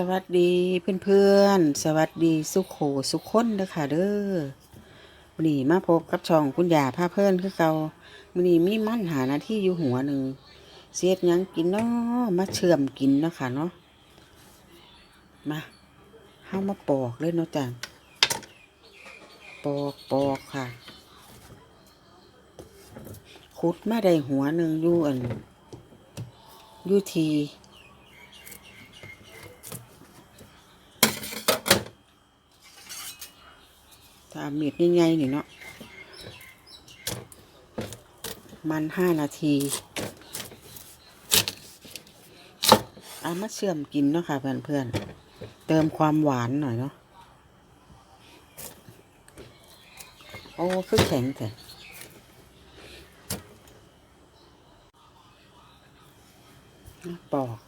สวัสดีเพื่อนๆ สวัสดีสุขโขสุขคนเด้อค่ะเด้อวันนี้มาพบกับช่องคุณยาพาเพื่อนคือเก่าวันนี้มีมั่นหาหน้าที่อยู่หัวหนึ่งเสียดยังกินเนาะมาเชื่อมกินเนาะค่ะเนาะมาเข้ามาปอกเลยเนาะจ้ะปอกปอกค่ะขุดมาได้หัวหนึ่งอยู่อันอยู่ที ถ้าเม็ดใหญ่ๆนี่เนาะมันห้านาทีเอามาเชื่อมกินเนาะค่ะเพื่อนๆ เติมความหวานหน่อยเนาะ โอ้คือแข็งแต่ปอก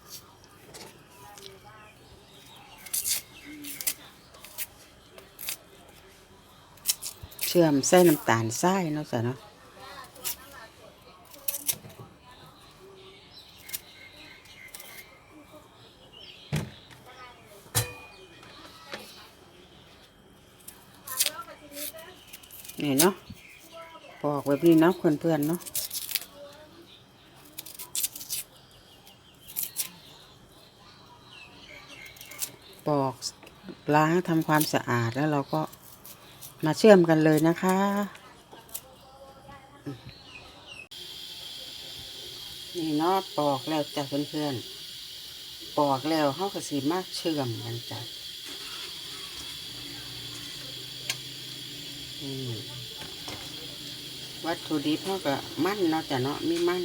เชื่อมใส่น้ำตาลทรายเนาะจ้ะเนาะนี่เนาะปอกแบบนี้เนาะเพื่อนๆเนาะปอกล้างทำความสะอาดแล้วเราก็ มาเชื่อมกันเลยนะคะ นี่เนาะปอกแล้วจ้ะเพื่อนๆ ปอกแล้วเขาก็สีมากเชื่อมกันจ้ะวัตถุดิบเขาก็มั่นเนาะจ้ะเนาะไมีมั่น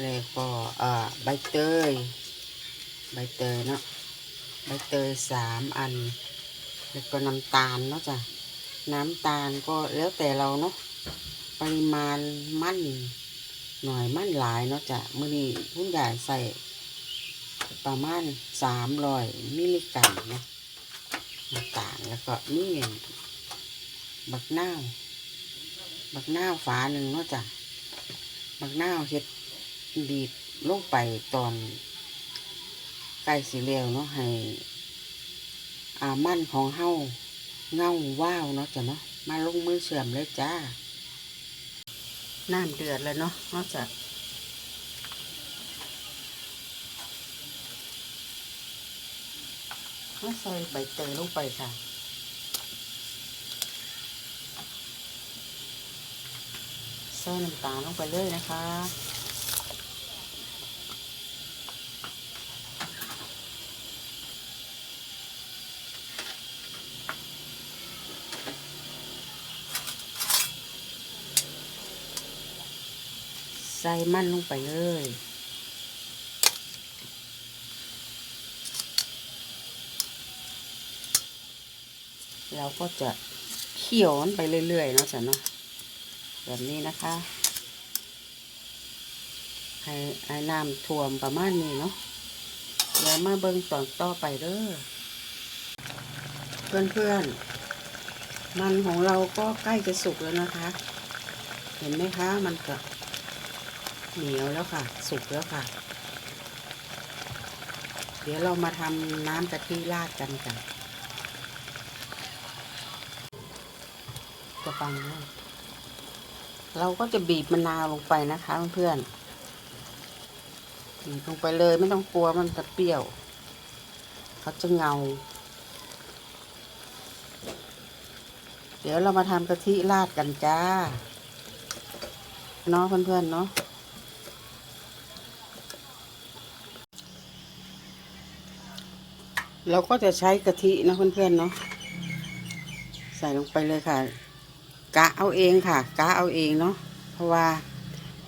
แล้วก็เอ่อใบเตย ใบเตยเนาะใบเตยสามอัน แล้วก็น้ำตาลเนาะจ้ะน้ำตาลก็แล้วแต่เราเนาะปริมาณมั่นหน่อยมั่นหลายเนาะจ้ะมื่อนี้คุณยายใส่ประมาณสามร้อยมิลลิกรัมนะน้ำตาลแล้วก็นี่บักนาวบักนาวฝาหนึ่งเนาะจ้ะบักนาวเฮ็ดบีบลงไปตอนใกล้สีเหลวเนาะให้ อามั่นของเฮาเงาว้าวเนาะจ้ะเนาะมาลงมือเชื่อมเลยจ้า น้ำเดือดแล้วเนาะนอกจากเอาใส่ใบเตยลงไปค่ะใส่น้ำตาลลงไปเลยนะคะ ส่มันลงไปเลยเราก็จะเคี่ยวมันไปเรื่อยๆเนาะจ้ะเนาะแบบนี้นะคะ ให้ไอ้น้ำท่วมประมาณนี้เนาะเดี๋ยวมาเบิ่งตอนต่อไปเด้อเพื่อนๆ มันของเราก็ใกล้จะสุกแล้วนะคะ เห็นไหมคะ มันก็ เหนียวแล้วค่ะ สุกแล้วค่ะ เดี๋ยวเรามาทำน้ำกะทิราดกันจ้ะจะฟังนะเราก็จะบีบมะนาวลงไปนะคะเพื่อนบีบลงไปเลยไม่ต้องกลัวมันจะเปรี้ยว เขาจะเงา เดี๋ยวเรามาทำกะทิราดกันจ้าเนาะเพื่อนๆเนาะ เราก็จะใช้กะทินะเพื่อนๆเนาะใส่ลงไปเลยค่ะ กะเอาเองค่ะ กะเอาเองเนาะเพราะว่า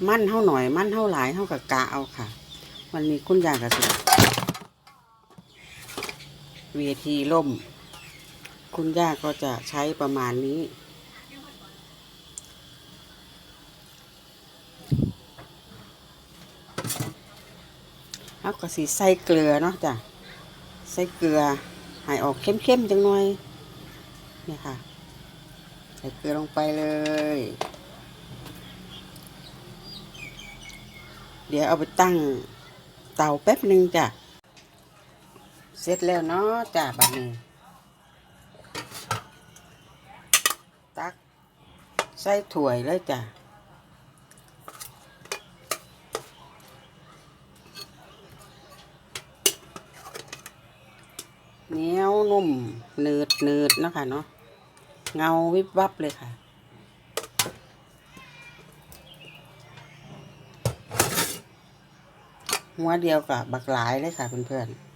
มั่นเท่าหน่อย มั่นเท่าหลายเท่ากับกะเอาค่ะ วันนี้คุณยายกับสิเวทีล่ม คุณย่าก็จะใช้ประมาณนี้ เอาก็สีใส่เกลือเนาะจ้ะ ส่เกลือให้ออกเข้มๆจังหน่อยเนี่ยค่ะ ใส่เกลือลงไปเลย เดี๋ยวเอาไปตั้งเตาแป๊บหนึ่งจ้ะ เสร็จแล้วเนาะจ้าบัดนี้ตักใส่ถ้วยเลยจ้ะเห นุ่มเนืดเนืดนะคะเนาะเงาวิบวับเลยค่ะหัวเดียวกับบักหลายเลยค่ะเพื่อนๆ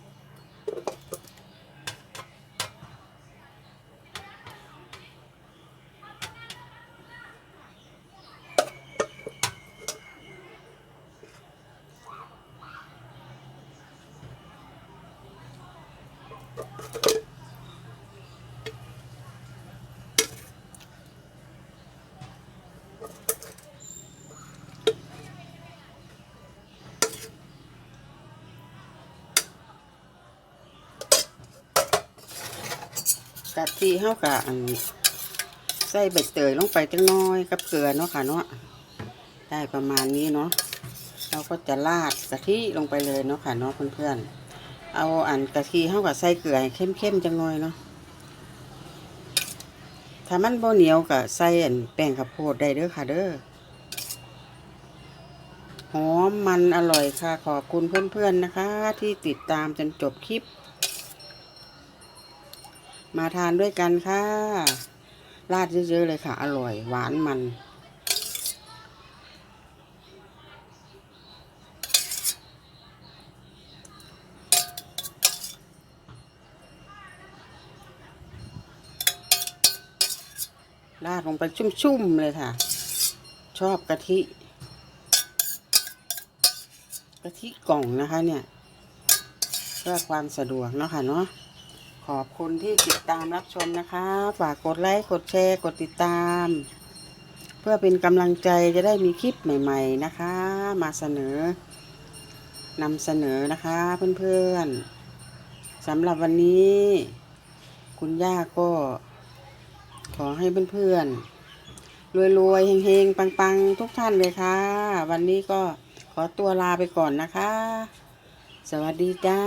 กะทิเฮากะอันใส่ใบเตยลงไปจังน้อยกับเกลือเนาะค่ะเนาะได้ประมาณนี้เนาะเราก็จะราดกะทิลงไปเลยเนาะค่ะเนาะเพื่อนๆเอาอันกะทิเฮากะใส่เกลือเข้มๆจังน้อยเนาะถ้ามันบ่เหนียวกะใส่อันแป้งข้าวโพดได้เด้อค่ะเด้อหอมมันอร่อยค่ะขอบคุณเพื่อนๆนะคะ ที่ติดตามจนจบคลิป มาทานด้วยกันค่ะ ราดเยอะๆเลยค่ะ อร่อย หวานมัน ราดลงไปชุ่มๆเลยค่ะ ชอบกะทิ กะทิกล่องนะคะเนี่ย เพื่อความสะดวกเนาะค่ะเนาะ ขอบคุณที่ติดตามรับชมนะคะ ฝากกดไลค์กดแชร์กดติดตาม เพื่อเป็นกำลังใจจะได้มีคลิปใหม่ ๆนะคะ มาเสนอนำเสนอนะคะเพื่อนๆสำหรับวันนี้ คุณย่าก็ ขอให้เพื่อนๆรวยๆเฮงๆ ปังๆ ทุกท่านเลยค่ะ วันนี้ก็ขอตัวลาไปก่อนนะคะ สวัสดีจ้า